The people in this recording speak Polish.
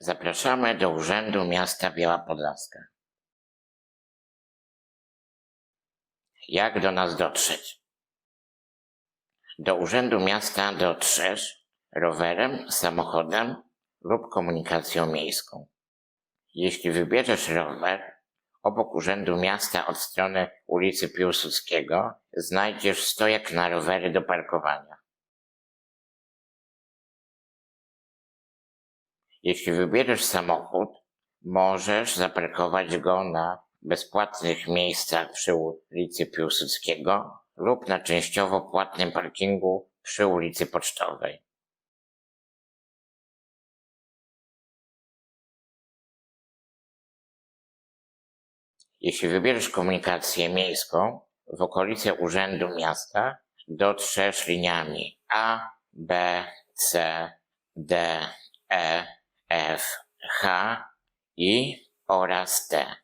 Zapraszamy do Urzędu Miasta Biała Podlaska. Jak do nas dotrzeć? Do Urzędu Miasta dotrzesz rowerem, samochodem lub komunikacją miejską. Jeśli wybierzesz rower, obok Urzędu Miasta od strony ulicy Piłsudskiego znajdziesz stojak na rowery do parkowania. Jeśli wybierzesz samochód, możesz zaparkować go na bezpłatnych miejscach przy ulicy Piłsudskiego lub na częściowo płatnym parkingu przy ulicy Pocztowej. Jeśli wybierzesz komunikację miejską, w okolice Urzędu Miasta dotrzesz liniami A, B, C, D, E, F, H, I oraz T.